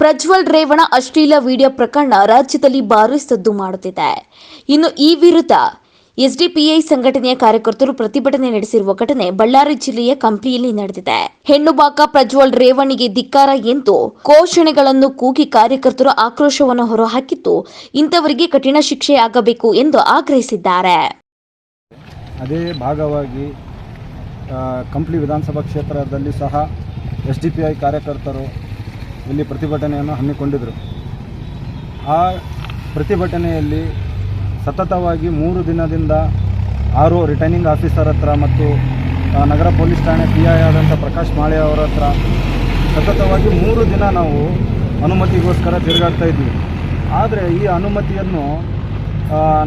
ಪ್ರಜ್ವಲ್ ರೇವಣ ಅಶ್ಲೀಲ ವಿಡಿಯೋ ಪ್ರಕರಣ ರಾಜ್ಯದಲ್ಲಿ ಭಾರೀ ಸದ್ದು ಮಾಡುತ್ತಿದೆ. ಇನ್ನು ಈ ವಿರುದ್ಧ ಎಸ್ಡಿಪಿಐ ಸಂಘಟನೆಯ ಕಾರ್ಯಕರ್ತರು ಪ್ರತಿಭಟನೆ ನಡೆಸಿರುವ ಘಟನೆ ಬಳ್ಳಾರಿ ಜಿಲ್ಲೆಯ ಕಂಪ್ಲಿಯಲ್ಲಿ ನಡೆದಿದೆ. ಹೆಣ್ಣುಬಾಕ ಪ್ರಜ್ವಲ್ ರೇವಣಿಗೆ ಧಿಕ್ಕಾರ ಎಂದು ಘೋಷಣೆಗಳನ್ನು ಕೂಗಿ ಕಾರ್ಯಕರ್ತರು ಆಕ್ರೋಶವನ್ನು ಹೊರಹಾಕಿದ್ದು, ಇಂಥವರಿಗೆ ಕಠಿಣ ಶಿಕ್ಷೆಯಾಗಬೇಕು ಎಂದು ಆಗ್ರಹಿಸಿದ್ದಾರೆ. ಅದೇ ಭಾಗವಾಗಿ ಕಂಪ್ಲಿ ವಿಧಾನಸಭಾ ಕ್ಷೇತ್ರದಲ್ಲಿ ಸಹ ಎಸ್ಡಿಪಿಐ ಕಾರ್ಯಕರ್ತರು ಇಲ್ಲಿ ಪ್ರತಿಭಟನೆಯನ್ನು ಹಮ್ಮಿಕೊಂಡಿದ್ದರು ಆ ಪ್ರತಿಭಟನೆಯಲ್ಲಿ ಸತತವಾಗಿ ಮೂರು ದಿನದಿಂದ ಆರು ರಿಟರ್ನಿಂಗ್ ಆಫೀಸರ್ ಹತ್ರ ಮತ್ತು ನಗರ ಪೊಲೀಸ್ ಠಾಣೆ ಪಿ ಐ ಆದಂಥ ಪ್ರಕಾಶ್ ಮಾಳೆ ಅವರ ಹತ್ರ ಸತತವಾಗಿ ಮೂರು ದಿನ ನಾವು ಅನುಮತಿಗೋಸ್ಕರ ತಿರುಗಾಡ್ತಾ ಇದ್ವಿ. ಆದರೆ ಈ ಅನುಮತಿಯನ್ನು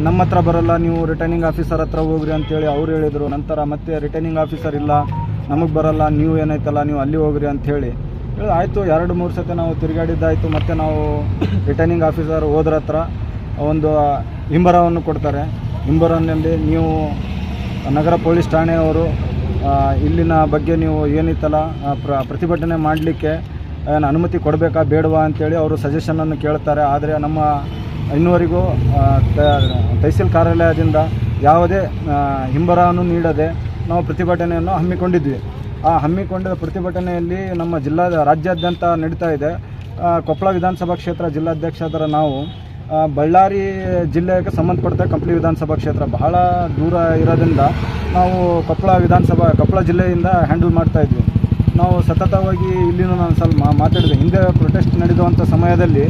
ನಮ್ಮ ಹತ್ರ ಬರಲ್ಲ, ನೀವು ರಿಟರ್ನಿಂಗ್ ಆಫೀಸರ್ ಹತ್ರ ಹೋಗ್ರಿ ಅಂತೇಳಿ ಅವ್ರು ಹೇಳಿದರು. ನಂತರ ಮತ್ತೆ ರಿಟರ್ನಿಂಗ್ ಆಫೀಸರ್ ಇಲ್ಲ, ನಮಗೆ ಬರಲ್ಲ, ನೀವು ಏನೈತಲ್ಲ ನೀವು ಅಲ್ಲಿ ಹೋಗ್ರಿ ಅಂಥೇಳಿ ಆಯಿತು, ಎರಡು, ಮೂರು ಸತಿ ನಾವು ತಿರುಗಾಡಿದ್ದಾಯಿತು, ಮತ್ತು ನಾವು ರಿಟರ್ನಿಂಗ್ ಆಫೀಸರ್ ಹೋದ್ರ ಹತ್ರ ಒಂದು ಹಿಂಬರವನ್ನು ಕೊಡ್ತಾರೆ. ಹಿಂಬರನಲ್ಲಿ ನೀವು ನಗರ ಪೊಲೀಸ್ ಠಾಣೆಯವರು ಇಲ್ಲಿನ ಬಗ್ಗೆ ನೀವು ಏನಿತ್ತಲ್ಲ ಪ್ರ, ಪ್ರತಿಭಟನೆ ಮಾಡಲಿಕ್ಕೆ ಅನುಮತಿ ಕೊಡಬೇಕಾ, ಬೇಡವಾ ಅಂತೇಳಿ ಅವರು ಸಜೆಷನನ್ನು ಕೇಳ್ತಾರೆ. ಆದರೆ ನಮ್ಮ ಇನ್ನುವರೆಗೂ ತಹಸೀಲ್ ಕಾರ್ಯಾಲಯದಿಂದ ಯಾವುದೇ ಹಿಂಬರವನ್ನು ನೀಡದೆ ನಾವು ಪ್ರತಿಭಟನೆಯನ್ನು ಹಮ್ಮಿಕೊಂಡಿದ್ವಿ. ಆ ಹಮ್ಮಿಕೊಂಡಿದ್ದ ಪ್ರತಿಭಟನೆಯಲ್ಲಿ ನಮ್ಮ ಜಿಲ್ಲಾ ರಾಜ್ಯಾದ್ಯಂತ ನಡೀತಾ ಇದೆ. ಕೊಪ್ಪಳ ವಿಧಾನಸಭಾ ಕ್ಷೇತ್ರ ಜಿಲ್ಲಾಧ್ಯಕ್ಷರಾದ ನಾವು ಬಳ್ಳಾರಿ ಜಿಲ್ಲೆಗೆ ಸಂಬಂಧಪಟ್ಟ ಕಂಪ್ಲಿ ವಿಧಾನಸಭಾ ಕ್ಷೇತ್ರ ಬಹಳ ದೂರ ಇರೋದ್ರಿಂದ ನಾವು ಕೊಪ್ಪಳ ವಿಧಾನಸಭಾ, ಕೊಪ್ಪಳ ಜಿಲ್ಲೆಯಿಂದ ಹ್ಯಾಂಡಲ್ ಮಾಡ್ತಾ ಇದ್ವಿ. ನಾವು ಸತತವಾಗಿ ಇಲ್ಲಿನೂ ನಾನು ಸ್ವಲ್ಪ ಮಾತಾಡಿದೆ. ಹಿಂದೆ ಪ್ರೊಟೆಸ್ಟ್ ನಡೆದುವಂಥ ಸಮಯದಲ್ಲಿ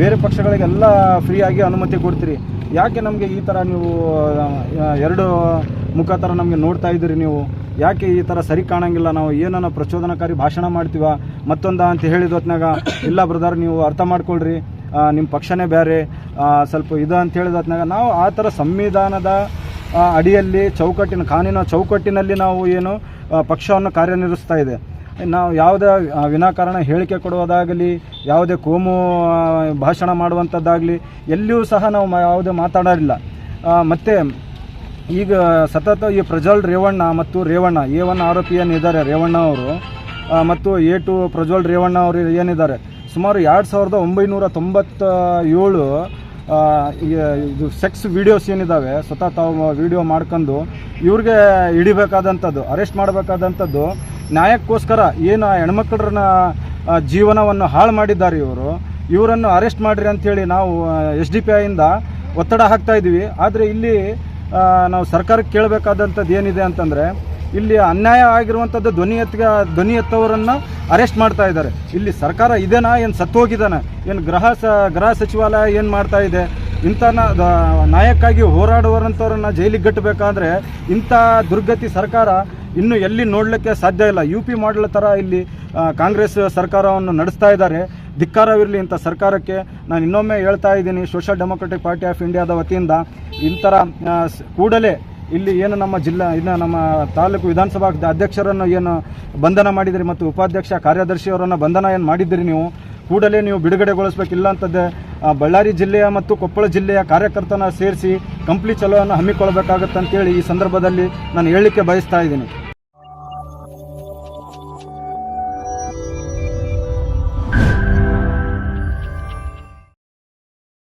ಬೇರೆ ಪಕ್ಷಗಳಿಗೆಲ್ಲ ಫ್ರೀಯಾಗಿ ಅನುಮತಿ ಕೊಡ್ತೀರಿ. ಯಾಕೆ ನಮಗೆ ಈ ಥರ ನೀವು ಎರಡು ಮುಖ ನಮಗೆ ನೋಡ್ತಾ ಇದ್ದೀರಿ ನೀವು? ಯಾಕೆ ಈ ಥರ ಸರಿ ಕಾಣಂಗಿಲ್ಲ? ನಾವು ಏನನ್ನ ಪ್ರಚೋದನಕಾರಿ ಭಾಷಣ ಮಾಡ್ತೀವ? ಮತ್ತೊಂದ ಅಂತ ಹೇಳಿದ ಹೊತ್ನಾಗ ಇಲ್ಲ ಬ್ರದರ್, ನೀವು ಅರ್ಥ ಮಾಡ್ಕೊಳ್ರಿ. ನಿಮ್ಮ ಪಕ್ಷನೇ ಬೇರೆ ಸ್ವಲ್ಪ ಇದು ಅಂತ ಹೇಳಿದ ಹೊತ್ನಾಗ ನಾವು ಆ ಥರ ಸಂವಿಧಾನದ ಅಡಿಯಲ್ಲಿ ಚೌಕಟ್ಟಿನ, ಕಾನೂನಿನ ಚೌಕಟ್ಟಿನಲ್ಲಿ ನಾವು ಏನು ಪಕ್ಷವನ್ನು ಕಾರ್ಯನಿರ್ವಹಿಸ್ತಾ ಇದೆ. ನಾವು ಯಾವುದೇ ವಿನಾಕಾರಣ ಹೇಳಿಕೆ ಕೊಡುವುದಾಗಲಿ, ಯಾವುದೇ ಕೋಮು ಭಾಷಣ ಮಾಡುವಂಥದ್ದಾಗಲಿ ಎಲ್ಲಿಯೂ ಸಹ ನಾವು ಯಾವುದೇ ಮಾತಾಡೋದಿಲ್ಲ ಮತ್ತೆ ಈಗ ಸತತ ಈ ಪ್ರಜ್ವಲ್ ರೇವಣ್ಣ ಮತ್ತು ರೇವಣ್ಣ ಎ ಒನ್ ಆರೋಪಿ ಏನಿದ್ದಾರೆ, ರೇವಣ್ಣ ಅವರು ಮತ್ತು ಎ ಟು ಪ್ರಜ್ವಲ್ ರೇವಣ್ಣ ಅವರು ಏನಿದ್ದಾರೆ, ಸುಮಾರು ಎರಡು ಸಾವಿರದ ಒಂಬೈನೂರ ತೊಂಬತ್ತ ಏಳು ಇದು ಸೆಕ್ಸ್ ವಿಡಿಯೋಸ್ ಏನಿದ್ದಾವೆ ಸ್ವತಃ ತಾವು ವಿಡಿಯೋ ಮಾಡ್ಕೊಂಡು, ಇವ್ರಿಗೆ ಹಿಡಿಬೇಕಾದಂಥದ್ದು ಅರೆಸ್ಟ್ ಮಾಡಬೇಕಾದಂಥದ್ದು, ನ್ಯಾಯಕ್ಕೋಸ್ಕರ ಏನು ಹೆಣ್ಮಕ್ಳನ್ನ ಜೀವನವನ್ನು ಹಾಳು ಮಾಡಿದ್ದಾರೆ ಇವರು, ಇವರನ್ನು ಅರೆಸ್ಟ್ ಮಾಡಿರಿ ಅಂಥೇಳಿ ನಾವು ಎಸ್ ಡಿ ಪಿ ಐಯಿಂದ ಒತ್ತಡ ಹಾಕ್ತಾ ಇದ್ದೀವಿ ಆದರೆ ಇಲ್ಲಿ ನಾವು ಸರ್ಕಾರಕ್ಕೆ ಕೇಳಬೇಕಾದಂಥದ್ದು ಏನಿದೆ ಅಂತಂದರೆ, ಇಲ್ಲಿ ಅನ್ಯಾಯ ಆಗಿರುವಂಥದ್ದು ಧ್ವನಿ ಎತ್ತ ಧ್ವನಿ ಎತ್ತವರನ್ನು ಅರೆಸ್ಟ್ ಮಾಡ್ತಾ ಇದ್ದಾರೆ. ಇಲ್ಲಿ ಸರ್ಕಾರ ಇದೇನಾ? ಏನು ಸತ್ತೋಗಿದಾನ ಏನು ಗೃಹ ಸ, ಗೃಹ ಸಚಿವಾಲಯ ಏನು ಮಾಡ್ತಾ ಇದೆ? ಇಂಥ ನ- ದ- ನ್ಯಾಯಕ್ಕಾಗಿ ಹೋರಾಡುವಂಥವ್ರನ್ನ ಜೈಲಿಗೆ ಗಟ್ಟಬೇಕಾದ್ರೆ ಇಂಥ ದುರ್ಗತಿ ಸರ್ಕಾರ ಇನ್ನು ಎಲ್ಲಿ ನೋಡಲಿಕ್ಕೆ ಸಾಧ್ಯ ಇಲ್ಲ. ಯು ಪಿ ಮಾಡಲ್ ಥರ ಇಲ್ಲಿ ಕಾಂಗ್ರೆಸ್ ಸರ್ಕಾರವನ್ನು ನಡೆಸ್ತಾ ಇದ್ದಾರೆ. ಧಿಕ್ಕಾರವಿರಲಿ ಇಂಥ ಸರ್ಕಾರಕ್ಕೆ. ನಾನು ಇನ್ನೊಮ್ಮೆ ಹೇಳ್ತಾ ಇದ್ದೀನಿ ಸೋಷಿಯಲ್ ಡೆಮೊಕ್ರೆಟಿಕ್ ಪಾರ್ಟಿ ಆಫ್ ಇಂಡಿಯಾದ ವತಿಯಿಂದ ಇಂಥರ ಕೂಡಲೇ ಇಲ್ಲಿ ಏನು ನಮ್ಮ ಜಿಲ್ಲಾ, ಇನ್ನು ನಮ್ಮ ತಾಲೂಕು ವಿಧಾನಸಭಾ ಅಧ್ಯಕ್ಷರನ್ನು ಏನು ಬಂಧನ ಮಾಡಿದಿರಿ ಮತ್ತು ಉಪಾಧ್ಯಕ್ಷ ಕಾರ್ಯದರ್ಶಿಯವರನ್ನು ಬಂಧನ ಏನು ಮಾಡಿದ್ದೀರಿ ನೀವು? ಕೂಡಲೇ ನೀವು ಬಿಡುಗಡೆಗೊಳಿಸಬೇಕಿಲ್ಲ ಅಂತದ್ದೇ ಬಳ್ಳಾರಿ ಜಿಲ್ಲೆಯ ಮತ್ತು ಕೊಪ್ಪಳ ಜಿಲ್ಲೆಯ ಕಾರ್ಯಕರ್ತನ ಸೇರಿಸಿ ಕಂಪ್ಲಿ ಚಲೋವನ್ನು ಹಮ್ಮಿಕೊಳ್ಬೇಕಾಗತ್ತಂತೇಳಿ ಈ ಸಂದರ್ಭದಲ್ಲಿ ನಾನು ಹೇಳಲಿಕ್ಕೆ ಬಯಸ್ತಾ ಇದ್ದೀನಿ.